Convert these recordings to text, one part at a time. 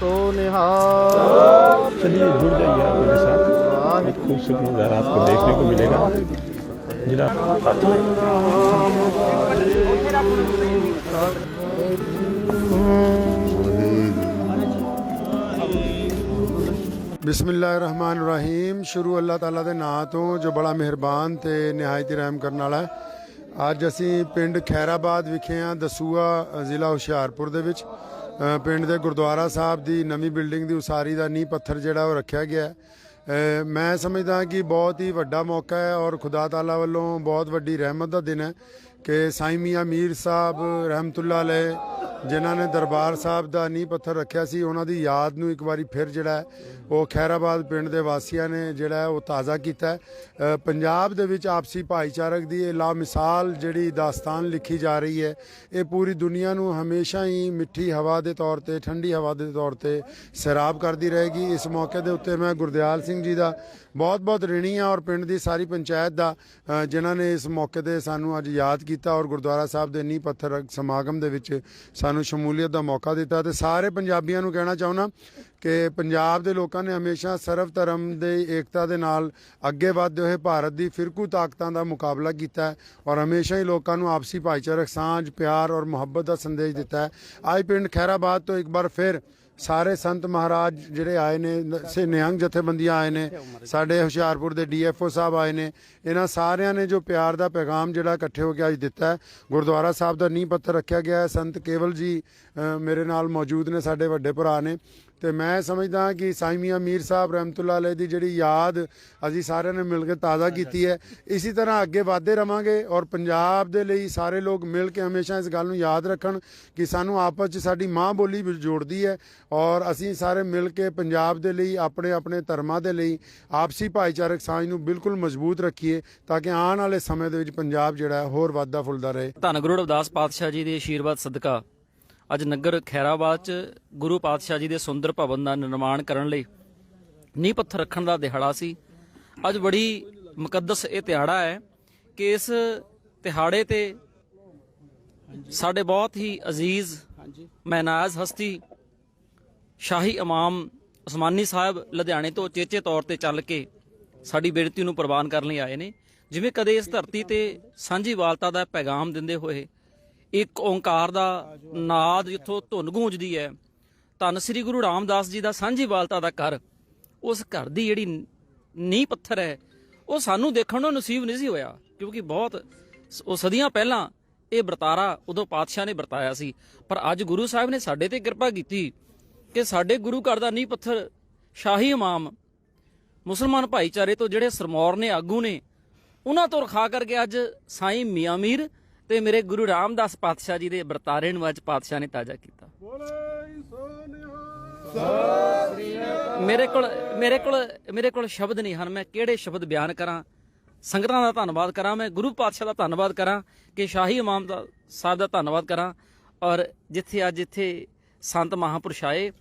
ਸੋ ਨਿਹਾਲ चलिए जुड़ जाइए आप मेरे साथ बहुत खूबसूरत नज़ारा आपको देखने को मिलेगा जिला ਬਿਸਮਿਲ੍ਲਾਹਿਰਰਹਿਮਾਨਿਰਰਹੀਮ ਸ਼ੁਰੂ ਅੱਲਾਹ ਤਾਲਾ ਦੇ ਨਾਮ ਤੋਂ ਜੋ ਬੜਾ ਮਿਹਰਬਾਨ ਤੇ ਨਿਹਾਇਤ ਹੀ ਰਹਿਮ ਕਰਨ ਵਾਲਾ ਹੈ ਅੱਜ ਅਸੀਂ ਪਿੰਡ ਖੈਰਾਬਾਦ ਵਿਖੇ ਆ ਦਸੂਆ ਅ, ਜ਼ਿਲ੍ਹਾ ਹੁਸ਼ਿਆਰਪੁਰ ਦੇ ਵਿੱਚ ਅ, ਪਿੰਡ ਦੇ ਗੁਰਦੁਆਰਾ ਸਾਹਿਬ ਦੀ ਨਵੀਂ ਬਿਲਡਿੰਗ ਦੀ ਉਸਾਰੀ ਦਾ ਨੀਂਹ ਪੱਥਰ ਜਿਹੜਾ ਉਹ ਰੱਖਿਆ ਗਿਆ ਮੈਂ ਸਮਝਦਾ ਕਿ ਬਹੁਤ ਹੀ ਵੱਡਾ ਮੌਕਾ ਹੈ ਔਰ ਖੁਦਾ ਤਾਲਾ ਵੱਲੋਂ ਬਹੁਤ ਵੱਡੀ ਰਹਿਮਤ ਦਾ ਦਿਨ ਹੈ ਕਿ ਸਾਈਂ ਮੀਆਂ ਮੀਰ ਸਾਹਿਬ ਰਹਿਮਤੁল্ਲਾਹ ਅਲੈਹ ਜਿਨ੍ਹਾਂ ਨੇ ਦਰਬਾਰ ਸਾਹਿਬ ਦਾ ਨੀਂਹ ਪੱਥਰ ਰੱਖਿਆ ਸੀ, ਉਹਨਾਂ ਦੀ ਯਾਦ ਨੂੰ ਇੱਕ ਵਾਰੀ ਫਿਰ ਜਿਹੜਾ ਉਹ ਖੈਰਾਬਾਦ ਪਿੰਡ ਦੇ ਵਾਸੀਆਂ ਨੇ ਜਿਹੜਾ ਉਹ ਤਾਜ਼ਾ ਕੀਤਾ ਪੰਜਾਬ ਦੇ ਵਿੱਚ ਆਪਸੀ ਭਾਈਚਾਰਕ ਦੀ ਇਹ ਲਾ ਮਿਸਾਲ ਜਿਹੜੀ ਦਾਸਤਾਨ ਲਿਖੀ ਜਾ ਰਹੀ ਹੈ, ਇਹ ਪੂਰੀ ਦੁਨੀਆ ਨੂੰ ਹਮੇਸ਼ਾ ਹੀ ਮਿੱਠੀ ਹਵਾ ਦੇ ਤੌਰ ਤੇ, ਠੰਡੀ ਹਵਾ ਦੇ ਤੌਰ ਤੇ ਸੈਰਾਬ ਕਰਦੀ ਰਹੇਗੀ। ਇਸ ਮੌਕੇ ਦੇ ਉੱਤੇ ਮੈਂ ਗੁਰਦਿਆਲ ਸਿੰਘ ਜੀ ਦਾ ਬਹੁਤ ਬਹੁਤ ਰਿਣੀ ਆ ਔਰ ਪਿੰਡ ਦੀ ਸਾਰੀ ਪੰਚਾਇਤ ਦਾ ਜਿਨ੍ਹਾਂ ਨੇ ਇਸ ਮੌਕੇ ਤੇ ਸਾਨੂੰ ਅੱਜ ਯਾਦ ਕੀਤਾ ਔਰ ਗੁਰਦੁਆਰਾ ਸਾਹਿਬ ਦੇ ਨੀਂਹ ਪੱਥਰ ਸਮਾਗਮ ਦੇ ਵਿੱਚ ਸਾਨੂੰ ਸ਼ਮੂਲੀਅਤ ਦਾ ਮੌਕਾ ਦਿੱਤਾ ਤੇ ਸਾਰੇ ਪੰਜਾਬੀਆਂ ਨੂੰ ਕਹਿਣਾ ਚਾਹੁੰਦਾ ਕਿ ਪੰਜਾਬ ਦੇ ਲੋਕਾਂ ਨੇ ਹਮੇਸ਼ਾ ਸਰਵ ਧਰਮ ਦੇ, ਏਕਤਾ ਦੇ ਨਾਲ ਅੱਗੇ ਵਧਦੇ ਹੋਏ ਭਾਰਤ ਦੀ ਫਿਰਕੂ ਤਾਕਤਾਂ ਦਾ ਮੁਕਾਬਲਾ ਕੀਤਾ ਹੈ ਔਰ ਹਮੇਸ਼ਾ ਹੀ ਲੋਕਾਂ ਨੂੰ ਆਪਸੀ ਭਾਈਚਾਰਕ ਸਾਂਝ, ਪਿਆਰ ਔਰ ਮੁਹੱਬਤ ਦਾ ਸੰਦੇਸ਼ ਦਿੱਤਾ ਹੈ। ਅੱਜ ਪਿੰਡ ਖੈਰਾਬਾਦ ਤੋਂ ਇੱਕ ਵਾਰ ਫਿਰ ਸਾਰੇ ਸੰਤ ਮਹਾਰਾਜ ਜਿਹੜੇ ਆਏ ਨੇ ਸੇ, ਨਿਹੰਗ ਜਥੇਬੰਦੀਆਂ ਆਏ ਨੇ, ਸਾਡੇ ਹੁਸ਼ਿਆਰਪੁਰ ਦੇ ਡੀਐਫਓ ਸਾਹਿਬ ਆਏ ਨੇ, ਇਹਨਾਂ ਸਾਰਿਆਂ ਨੇ ਜੋ ਪਿਆਰ ਦਾ ਪੈਗਾਮ ਜਿਹੜਾ ਇਕੱਠੇ ਹੋ ਕੇ ਅੱਜ ਦਿੱਤਾ ਹੈ, ਗੁਰਦੁਆਰਾ ਸਾਹਿਬ ਦਾ ਨੀਂਹ ਪੱਥਰ ਰੱਖਿਆ ਗਿਆ ਹੈ, ਸੰਤ ਕੇਵਲ ਜੀ ਮੇਰੇ ਨਾਲ ਮੌਜੂਦ ਨੇ, ਸਾਡੇ ਵੱਡੇ ਭਰਾ ਨੇ ਤੇ ਮੈਂ ਸਮਝਦਾ ਕਿ ਸਾਈਂ ਮੀਆਂ ਮੀਰ ਸਾਹਿਬ ਰਹਿਮਤੁল্ਲਾਹ ਅਲੈਹ ਦੀ ਜਿਹੜੀ ਯਾਦ ਅਸੀਂ ਸਾਰਿਆਂ ਨੇ ਮਿਲ ਕੇ ਤਾਜ਼ਾ ਕੀਤੀ ਹੈ। ਇਸੇ ਤਰ੍ਹਾਂ ਅੱਗੇ ਵਧਦੇ ਰਵਾਂਗੇ ਔਰ ਪੰਜਾਬ ਦੇ ਲਈ ਸਾਰੇ ਲੋਕ ਮਿਲ ਕੇ ਹਮੇਸ਼ਾ ਇਸ ਗੱਲ ਨੂੰ ਯਾਦ ਰੱਖਣ ਕਿ ਸਾਨੂੰ ਆਪਸ 'ਚ ਸਾਡੀ ਮਾਂ ਬੋਲੀ ਵੀ ਜੋੜਦੀ ਹੈ ਔਰ ਅਸੀਂ ਸਾਰੇ ਮਿਲ ਕੇ ਪੰਜਾਬ ਦੇ ਲਈ ਆਪਣੇ ਆਪਣੇ ਧਰਮਾਂ ਦੇ ਲਈ ਆਪਸੀ ਭਾਈਚਾਰਕ ਸਾਂਝ ਨੂੰ ਬਿਲਕੁਲ ਮਜ਼ਬੂਤ ਰੱਖੀਏ ਤਾਂ ਕਿ ਆਉਣ ਵਾਲੇ ਸਮੇਂ ਦੇ ਵਿੱਚ ਪੰਜਾਬ ਜਿਹੜਾ ਹੈ ਹੋਰ ਵੱਧਦਾ ਫੁੱਲਦਾ ਰਹੇ। ਧੰਨ ਗੁਰੂ ਰਵਿਦਾਸ ਪਾਤਸ਼ਾਹ ਜੀ ਦੇ ਆਸ਼ੀਰਵਾਦ ਸਦਕਾ ਅੱਜ ਨਗਰ ਖੈਰਾਬਾਦ ਚ ਗੁਰੂ ਪਾਤਸ਼ਾਹ ਜੀ ਦੇ ਸੁੰਦਰ ਭਵਨ ਦਾ ਨਿਰਮਾਣ ਕਰਨ ਲਈ ਨੀਂਹ ਪੱਥਰ ਰੱਖਣ ਦਾ ਦਿਹਾੜਾ ਸੀ। ਅੱਜ ਬੜੀ ਮੁਕੱਦਸ ਇਹ ਦਿਹਾੜਾ ਹੈ ਕਿ ਇਸ ਦਿਹਾੜੇ ਤੇ ਸਾਡੇ ਬਹੁਤ ਹੀ ਅਜ਼ੀਜ਼ ਮਹਿਨਾਜ਼ ਹਸਤੀ ਸ਼ਾਹੀ ਇਮਾਮ ਉਸਮਾਨੀ ਸਾਹਿਬ ਲੁਧਿਆਣੇ ਤੋਂ ਚੇਚੇ ਤੌਰ ਤੇ ਚੱਲ ਕੇ ਸਾਡੀ ਬੇਨਤੀ ਨੂੰ ਪ੍ਰਵਾਨ ਕਰਨ ਲਈ ਆਏ ਨੇ। ਜਿਵੇਂ ਕਦੇ ਇਸ ਧਰਤੀ ਤੇ ਸਾਂਝੀ ਵਾਲਤਾ ਦਾ ਪੈਗਾਮ ਦਿੰਦੇ ਹੋਏ ਇੱਕ ਓੰਕਾਰ ਦਾ ਨਾਦ ਜਿੱਥੋਂ ਧੁਨ ਗੂੰਜਦੀ ਹੈ, ਧੰਨ ਸ੍ਰੀ ਗੁਰੂ ਰਾਮਦਾਸ ਜੀ ਦਾ ਸਾਂਝੀ ਵਾਲਤਾ ਦਾ ਘਰ, ਉਸ ਘਰ ਦੀ ਜਿਹੜੀ ਨੀਂਹ ਪੱਥਰ ਹੈ, ਉਹ ਸਾਨੂੰ ਦੇਖਣ ਨੂੰ ਨਸੀਬ ਨਹੀਂ ਸੀ ਹੋਇਆ, ਕਿਉਂਕਿ ਬਹੁਤ ਸ- ਉਹ ਸਦੀਆਂ ਪਹਿਲਾਂ ਇਹ ਵਰਤਾਰਾ ਉਦੋਂ ਪਾਤਸ਼ਾਹ ਨੇ ਵਰਤਾਇਆ ਸੀ। ਪਰ ਅੱਜ ਗੁਰੂ ਸਾਹਿਬ ਨੇ ਸਾਡੇ ਤੇ ਕਿਰਪਾ ਕੀਤੀ ਕਿ ਸਾਡੇ ਗੁਰੂ ਘਰ ਦਾ ਨੀਂਹ ਪੱਥਰ ਸ਼ਾਹੀ ਇਮਾਮ, ਮੁਸਲਮਾਨ ਭਾਈਚਾਰੇ ਤੋਂ ਜਿਹੜੇ ਸਰਮੌਰ ਨੇ, ਆਗੂ ਨੇ, ਉਹਨਾਂ ਤੋਂ ਰਖਾ ਕਰਕੇ ਅੱਜ ਸਾਈਂ ਮੀਆਂ ਮੀਰ ਤੇ ਮੇਰੇ ਗੁਰੂ ਰਾਮਦਾਸ ਪਾਤਸ਼ਾਹ ਜੀ ਦੇ ਵਰਤਾਰੇ ਨੂੰ ਅੱਜ ਪਾਤਸ਼ਾਹ ਨੇ ਤਾਜ਼ਾ ਕੀਤਾ। ਮੇਰੇ ਕੋਲ ਮੇਰੇ ਕੋਲ ਮੇਰੇ ਕੋਲ ਸ਼ਬਦ ਨਹੀਂ ਹਨ। ਮੈਂ ਕਿਹੜੇ ਸ਼ਬਦ ਬਿਆਨ ਕਰਾਂ? ਸੰਗਤਾਂ ਦਾ ਧੰਨਵਾਦ ਕਰਾਂ ਮੈਂ ਗੁਰੂ ਪਾਤਸ਼ਾਹ ਦਾ ਧੰਨਵਾਦ ਕਰਾਂ ਕਿ ਸ਼ਾਹੀ ਇਮਾਮ ਦਾ ਸਾਹਿਬ ਦਾ ਧੰਨਵਾਦ ਕਰਾਂ। ਔਰ ਜਿੱਥੇ ਅੱਜ ਇੱਥੇ ਸੰਤ ਮਹਾਪੁਰਸ਼ ਆਏ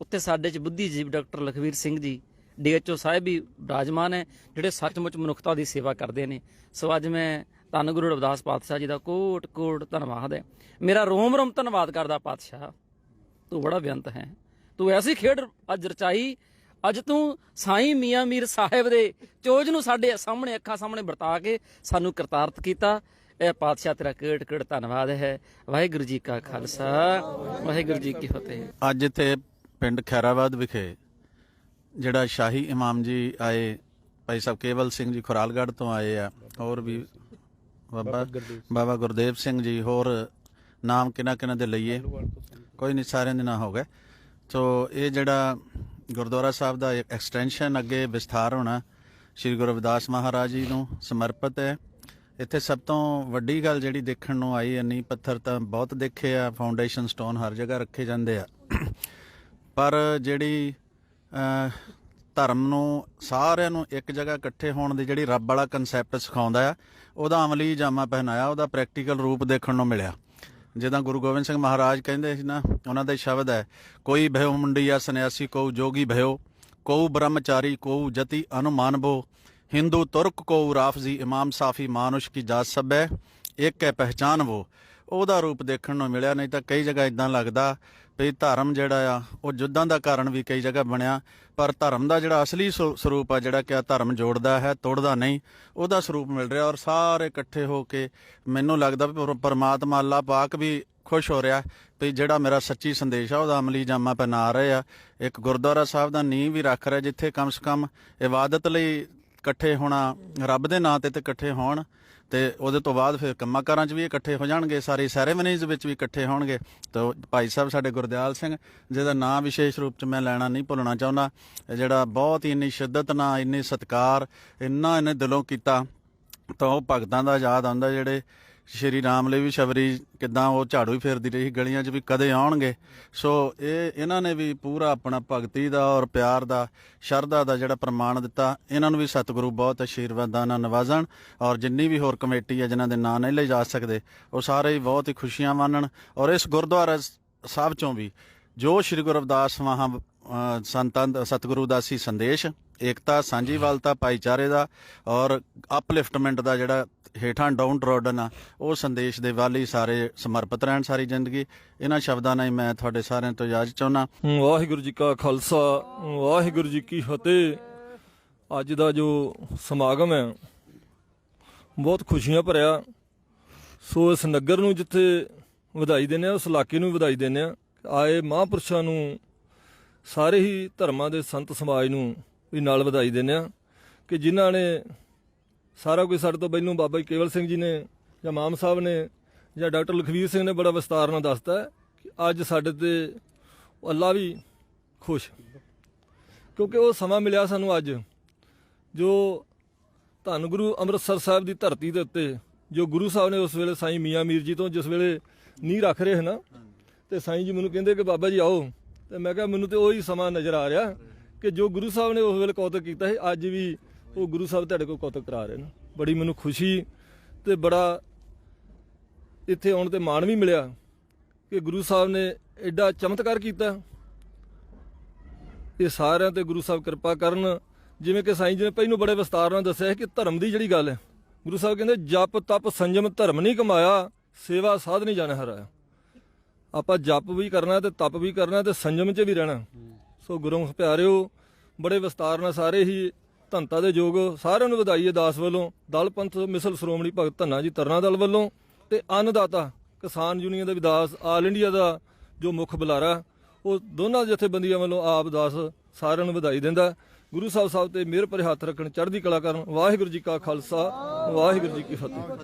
ਉੱਥੇ ਸਾਡੇ ਚ ਬੁੱਧੀਜੀਵ ਡਾਕਟਰ ਲਖਵੀਰ ਸਿੰਘ ਜੀ ਡੀਐਚਓ ਸਾਹਿਬ ਵੀ ਬਿਰਾਜਮਾਨ ਹੈ ਜਿਹੜੇ ਸੱਚਮੁੱਚ ਮਨੁੱਖਤਾ ਦੀ ਸੇਵਾ ਕਰਦੇ ਨੇ। ਸੋ ਅੱਜ ਮੈਂ ਧੰਨ ਗੁਰੂ ਰਵਿਦਾਸ ਪਾਤਸ਼ਾਹ ਜੀ ਦਾ ਕੋਟ ਕੋਟ ਧੰਨਵਾਦ ਹੈ। ਮੇਰਾ ਰੋਮ ਰੋਮ ਧੰਨਵਾਦ ਕਰਦਾ ਪਾਤਸ਼ਾਹ। ਤੂੰ ਬੜਾ ਬੇਅੰਤ ਹੈ। ਤੂੰ ਐਸੀ ਖੇਡ ਅੱਜ ਰਚਾਈ, ਅੱਜ ਤੂੰ ਸਾਈਂ ਮੀਆਂ ਮੀਰ ਸਾਹਿਬ ਦੇ ਚੋਜ ਨੂੰ ਸਾਡੇ ਸਾਹਮਣੇ, ਅੱਖਾਂ ਸਾਹਮਣੇ ਵਰਤਾ ਕੇ ਸਾਨੂੰ ਕਰਤਾਰਤ ਕੀਤਾ। ਇਹ ਪਾਤਸ਼ਾਹ ਤੇਰਾ ਕਿਹੜ ਕਿਹੜ ਧੰਨਵਾਦ ਹੈ। ਵਾਹਿਗੁਰੂ ਜੀ ਕਾ ਖਾਲਸਾ। ਵਾਹਿਗੁਰੂ ਜੀ ਕੀ ਫਤਿਹ। ਅੱਜ ਇੱਥੇ ਪਿੰਡ ਖੈਰਾਬਾਦ ਵਿਖੇ ਜਿਹੜਾ ਸ਼ਾਹੀ ਇਮਾਮ ਜੀ ਆਏ, ਭਾਈ ਸਾਹਿਬ ਕੇਵਲ ਸਿੰਘ ਜੀ ਖੁਰਾਲਗੜ੍ਹ ਤੋਂ ਆਏ ਆ, ਹੋਰ ਵੀ ਬਾਬਾ ਬਾਬਾ ਗੁਰਦੇਵ ਸਿੰਘ। ਜੀ ਹੋਰ ਨਾਮ ਕਿਹਨਾਂ ਕਿਹਨਾਂ ਦੇ ਲਈਏ? ਕੋਈ ਨਹੀਂ ਸਾਰਿਆਂ ਦੇ ਨਾਂ ਹੋ ਗਏ। ਸੋ ਇਹ ਜਿਹੜਾ ਗੁਰਦੁਆਰਾ ਸਾਹਿਬ ਦਾ ਐਕਸਟੈਂਸ਼ਨ ਅੱਗੇ ਵਿਸਥਾਰ ਹੋਣਾ ਸ੍ਰੀ ਗੁਰੂ ਰਵਿਦਾਸ ਮਹਾਰਾਜ ਜੀ ਨੂੰ ਸਮਰਪਿਤ ਹੈ। ਇੱਥੇ ਸਭ ਤੋਂ ਵੱਡੀ ਗੱਲ ਜਿਹੜੀ ਦੇਖਣ ਨੂੰ ਆਈ ਹੈ ਨੀ ਪੱਥਰ ਤਾਂ ਬਹੁਤ ਦੇਖੇ ਆ ਫਾਊਂਡੇਸ਼ਨ ਸਟੋਨ ਹਰ ਜਗ੍ਹਾ ਰੱਖੇ ਜਾਂਦੇ ਆ। ਪਰ ਜਿਹੜੀ ਧਰਮ ਨੂੰ ਸਾਰਿਆਂ ਨੂੰ ਇੱਕ ਜਗ੍ਹਾ ਇਕੱਠੇ ਹੋਣ ਦੀ ਜਿਹੜੀ ਰੱਬ ਵਾਲਾ ਕਨਸੈਪਟ ਸਿਖਾਉਂਦਾ ਆ, ਉਹਦਾ ਅਮਲੀ ਜਾਮਾ ਪਹਿਨਾਇਆ, ਉਹਦਾ ਪ੍ਰੈਕਟੀਕਲ ਰੂਪ ਦੇਖਣ ਨੂੰ ਮਿਲਿਆ। ਜਿੱਦਾਂ ਗੁਰੂ ਗੋਬਿੰਦ ਸਿੰਘ ਮਹਾਰਾਜ ਕਹਿੰਦੇ ਸੀ ਨਾ, ਉਹਨਾਂ ਦੇ ਸ਼ਬਦ ਹੈ, ਕੋਈ ਭਇਓ ਮੁੰਡਿਆ ਸੰਨਿਆਸੀ ਕੋ ਜੋਗੀ ਭਇਓ ਕੋ ਬ੍ਰਹਮਚਾਰੀ ਕੋ ਜਤੀ ਅਨੁਮਾਨ ਅਨੁਮਾਨਬੋ ਹਿੰਦੂ ਤੁਰਕ ਕੋ ਰਾਫਜ਼ੀ, ਇਮਾਮ ਸਾਫੀ ਮਾਨੁਸ਼ ਕੀ ਜਾਤ ਸਭ ਹੈ ਇੱਕ ਹੈ ਪਹਿਚਾਨ ਵੋ ਉਹਦਾ ਰੂਪ ਦੇਖਣ ਨੂੰ ਮਿਲਿਆ, ਨਹੀਂ ਤਾਂ ਕਈ ਜਗ੍ਹਾ ਇਦਾਂ ਲੱਗਦਾ ਵੀ ਧਰਮ ਜਿਹੜਾ ਆ, ਉਹ ਜੁੱਦਾਂ ਦਾ ਕਾਰਨ ਵੀ ਕਈ ਜਗ੍ਹਾ ਬਣਿਆ, ਪਰ ਧਰਮ ਦਾ ਜਿਹੜਾ ਅਸਲੀ ਸਵ- ਸਰੂਪ ਆ, ਜਿਹੜਾ ਕਿ ਆ ਧਰਮ ਜੋੜਦਾ ਹੈ, ਤੋੜਦਾ ਨਹੀਂ, ਉਹਦਾ ਸਰੂਪ ਮਿਲ ਰਿਹਾ ਔਰ ਸਾਰੇ ਇਕੱਠੇ ਹੋ ਕੇ ਮੈਨੂੰ ਲੱਗਦਾ ਵੀ ਪਰਮਾਤਮਾ ਅੱਲਾਹ ਪਾਕ ਵੀ ਖੁਸ਼ ਹੋ ਰਿਹਾ ਵੀ ਜਿਹੜਾ ਮੇਰਾ ਸੱਚੀ ਸੰਦੇਸ਼ ਆ, ਉਹਦਾ ਅਮਲੀ ਜਾਮਾ ਪਹਿਨਾ ਰਹੇ ਆ। ਇੱਕ ਗੁਰਦੁਆਰਾ ਸਾਹਿਬ ਦਾ ਨੀਂਹ ਵੀ ਰੱਖ ਰਿਹਾ, ਜਿੱਥੇ ਕਮ ਸੇ ਕਮ ਇਬਾਦਤ ਲਈ ਇਕੱਠੇ ਹੋਣਾ, ਰੱਬ ਦੇ ਨਾਂ ਤੇ ਤੇ ਇਕੱਠੇ ਹੋਣ ਤੇ ਉਹਦੇ ਤੋਂ ਬਾਅਦ ਫਿਰ ਕੰਮਾਂ ਕਾਰਾਂ 'ਚ ਵੀ ਇਕੱਠੇ ਹੋ ਜਾਣਗੇ, ਸਾਰੇ ਸੈਰੇਮਨੀਜ਼ ਵਿੱਚ ਵੀ ਇਕੱਠੇ ਹੋਣਗੇ। ਤਾਂ ਭਾਈ ਸਾਹਿਬ ਸਾਡੇ ਗੁਰਦਿਆਲ ਸਿੰਘ, ਜਿਹਦਾ ਨਾਂ ਵਿਸ਼ੇਸ਼ ਰੂਪ 'ਚ ਮੈਂ ਲੈਣਾ ਨਹੀਂ ਭੁੱਲਣਾ ਚਾਹੁੰਦਾ ਜਿਹੜਾ ਬਹੁਤ ਹੀ ਇੰਨੀ ਸ਼ਿੱਦਤ ਨਾਲ, ਇੰਨੀ ਸਤਿਕਾਰ, ਇੰਨਾ ਇਹਨੇ ਦਿਲੋਂ ਕੀਤਾ, ਤਾਂ ਉਹ ਭਗਤਾਂ ਦਾ ਯਾਦ ਆਉਂਦਾ ਜਿਹੜੇ ਸ਼੍ਰੀ ਰਾਮ ਲਈ ਵੀ ਸ਼ਬਰੀ ਕਿਦਾਂ ਉਹ ਝਾੜੂ ਹੀ ਫੇਰਦੀ ਰਹੀ, ਗਲੀਆਂ 'ਚ ਵੀ ਕਦੇ ਆਉਣਗੇ। ਸੋ ਇਹ, ਇਹਨਾਂ ਨੇ ਵੀ ਪੂਰਾ ਆਪਣਾ ਭਗਤੀ ਦਾ ਔਰ ਪਿਆਰ ਦਾ, ਸ਼ਰਧਾ ਦਾ ਜਿਹੜਾ ਪ੍ਰਮਾਣ ਦਿੱਤਾ। ਇਹਨਾਂ ਨੂੰ ਵੀ ਸਤਿਗੁਰੂ ਬਹੁਤ ਆਸ਼ੀਰਵਾਦਾਂ ਨਾਲ ਨਵਾਜ਼ਣ ਔਰ ਜਿੰਨੀ ਵੀ ਹੋਰ ਕਮੇਟੀ ਹੈ ਜਿਨ੍ਹਾਂ ਦੇ ਨਾਂ ਨਹੀਂ ਲਏ ਜਾ ਸਕਦੇ, ਉਹ ਸਾਰੇ ਹੀ ਬਹੁਤ ਹੀ ਖੁਸ਼ੀਆਂ ਮਾਣਨ ਔਰ ਇਸ ਗੁਰਦੁਆਰਾ ਸਾਹਿਬ ਚੋਂ ਵੀ ਜੋ ਸ੍ਰੀ ਗੁਰੂ ਰਵਿਦਾਸ ਮਹਾ ਸੰਤਾਂ ਸਤਿਗੁਰੂ ਦਾ ਸੀ ਸੰਦੇਸ਼ ਏਕਤਾ, ਸਾਂਝੀਵਾਲਤਾ, ਭਾਈਚਾਰੇ ਦਾ ਔਰ ਅਪਲਿਫਟਮੈਂਟ ਦਾ ਜਿਹੜਾ ਹੇਠਾਂ ਡਾਊਨ ਟਰੋਡਨ ਆ ਉਹ ਸੰਦੇਸ਼ ਦੇ ਵੱਲ ਹੀ ਸਾਰੇ ਸਮਰਪਿਤ ਰਹਿਣ ਸਾਰੀ ਜ਼ਿੰਦਗੀ। ਇਹਨਾਂ ਸ਼ਬਦਾਂ ਨਾਲ ਹੀ ਮੈਂ ਤੁਹਾਡੇ ਸਾਰਿਆਂ ਤੋਂ ਇਜਾਜ਼ਤ ਚਾਹੁੰਦਾ। ਵਾਹਿਗੁਰੂ ਜੀ ਕਾ ਖਾਲਸਾ, ਵਾਹਿਗੁਰੂ ਜੀ ਕੀ ਫਤਿਹ। ਅੱਜ ਦਾ ਜੋ ਸਮਾਗਮ ਹੈ, ਬਹੁਤ ਖੁਸ਼ੀਆਂ ਭਰਿਆ। ਸੋ ਇਸ ਨਗਰ ਨੂੰ ਜਿੱਥੇ ਵਧਾਈ ਦਿੰਦੇ ਆ ਉਸ ਇਲਾਕੇ ਨੂੰ ਵਧਾਈ ਦਿੰਦੇ ਆ ਆਏ ਮਹਾਂਪੁਰਸ਼ਾਂ ਨੂੰ, ਸਾਰੇ ਹੀ ਧਰਮਾਂ ਦੇ ਸੰਤ ਸਮਾਜ ਨੂੰ ਵੀ ਨਾਲ ਵਧਾਈ ਦਿੰਦੇ ਆ ਕਿ ਜਿਨ੍ਹਾਂ ਨੇ ਸਾਰਾ ਕੁਝ ਸਾਡੇ ਤੋਂ ਪਹਿਲਾਂ ਬਾਬਾ ਜੀ ਕੇਵਲ ਸਿੰਘ ਜੀ ਨੇ ਜਾਂ ਮਾਮ ਸਾਹਿਬ ਨੇ ਜਾਂ ਡਾਕਟਰ ਲਖਵੀਰ ਸਿੰਘ ਨੇ ਬੜਾ ਵਿਸਤਾਰ ਨਾਲ ਦੱਸਤਾ ਕਿ ਅੱਜ ਸਾਡੇ ਤੇ ਅੱਲਾ ਵੀ ਖੁਸ਼ ਕਿਉਂਕਿ ਉਹ ਸਮਾਂ ਮਿਲਿਆ ਸਾਨੂੰ ਅੱਜ ਜੋ ਧੰਨ ਗੁਰੂ ਅੰਮ੍ਰਿਤਸਰ ਸਾਹਿਬ ਦੀ ਧਰਤੀ ਦੇ ਉੱਤੇ ਜੋ ਗੁਰੂ ਸਾਹਿਬ ਨੇ ਉਸ ਵੇਲੇ ਸਾਈਂ ਮੀਆਂ ਮੀਰ ਜੀ ਤੋਂ ਜਿਸ ਵੇਲੇ ਨੀਂਹ ਰੱਖ ਰਹੇ ਹਨ ਤੇ ਸਾਈਂ ਜੀ ਮੈਨੂੰ ਕਹਿੰਦੇ ਕਿ ਬਾਬਾ ਜੀ ਆਓ, ਤੇ ਮੈਂ ਕਿਹਾ ਮੈਨੂੰ ਤੇ ਉਹੀ ਸਮਾਂ ਨਜ਼ਰ ਆ ਰਿਹਾ। ਕਿ ਜੋ ਗੁਰੂ ਸਾਹਿਬ ਨੇ ਉਸ ਵੇਲੇ ਕੌਤਕ ਕੀਤਾ ਸੀ, ਅੱਜ ਵੀ ਉਹ ਗੁਰੂ ਸਾਹਿਬ ਤੁਹਾਡੇ ਕੋਲ ਕੌਤਕ ਕਰਾ ਰਹੇ ਨੇ। ਬੜੀ ਮੈਨੂੰ ਖੁਸ਼ੀ ਤੇ ਬੜਾ ਇੱਥੇ ਆਉਣ ਤੇ ਮਾਣ ਵੀ ਮਿਲਿਆ ਕਿ ਗੁਰੂ ਸਾਹਿਬ ਨੇ ਐਡਾ ਚਮਤਕਾਰ ਕੀਤਾ। ਇਹ ਸਾਰਿਆਂ ਤੇ ਗੁਰੂ ਸਾਹਿਬ ਕਿਰਪਾ ਕਰਨ। ਜਿਵੇਂ ਕਿ ਸਾਈਂ ਜੀ ਨੇ ਪਹਿਲੋਂ ਬੜੇ ਵਿਸਤਾਰ ਨਾਲ ਦੱਸਿਆ ਹੈ ਕਿ ਧਰਮ ਦੀ ਜਿਹੜੀ ਗੱਲ ਹੈ, ਗੁਰੂ ਸਾਹਿਬ ਕਹਿੰਦੇ, ਜਪ, ਤਪ, ਸੰਜਮ, ਧਰਮ ਨਹੀਂ ਕਮਾਇਆ, ਸੇਵਾ ਸਾਧ ਨਹੀਂ ਜਾਣੇ ਹਰਾਇਆ ਆਪਾਂ ਜਪ ਵੀ ਕਰਨਾ ਤੇ ਤਪ ਵੀ ਕਰਨਾ ਤੇ ਸੰਜਮ 'ਚ ਵੀ ਰਹਿਣਾ। ਸੋ ਗੁਰੂ ਪਿਆਰਿਓ, ਬੜੇ ਵਿਸਤਾਰ ਨਾਲ ਸਾਰੇ ਹੀ ਧੰਤਾ ਦੇ ਯੋਗ ਸਾਰਿਆਂ ਨੂੰ ਵਧਾਈ ਹੈ ਦਾਸ ਵੱਲੋਂ, ਦਲ ਪੰਥ ਮਿਸਲ ਸ਼੍ਰੋਮਣੀ ਭਗਤ ਧੰਨਾ ਜੀ ਤਰਨਾ ਦਲ ਵੱਲੋਂ ਤੇ ਅੰਨਦਾਤਾ ਕਿਸਾਨ ਯੂਨੀਅਨ ਦਾ ਵਿਦਾਸ ਆਲ ਇੰਡੀਆ ਦਾ ਜੋ ਮੁੱਖ ਬੁਲਾਰਾ, ਉਹ ਦੋਨਾਂ ਜਥੇਬੰਦੀਆਂ ਵੱਲੋਂ ਆਪ ਦਾਸ ਸਾਰਿਆਂ ਨੂੰ ਵਧਾਈ ਦਿੰਦਾ। ਗੁਰੂ ਸਾਹਿਬ ਸਾਹਿਬ ਤੇ ਮਿਹਰ ਭਰੇ ਹੱਥ ਰੱਖਣ ਚੜ੍ਹਦੀ ਕਲਾ ਕਰਨ ਵਾਹਿਗੁਰੂ ਜੀ ਕਾ ਖਾਲਸਾ, ਵਾਹਿਗੁਰੂ ਜੀ ਕੀ ਫਤਿਹ।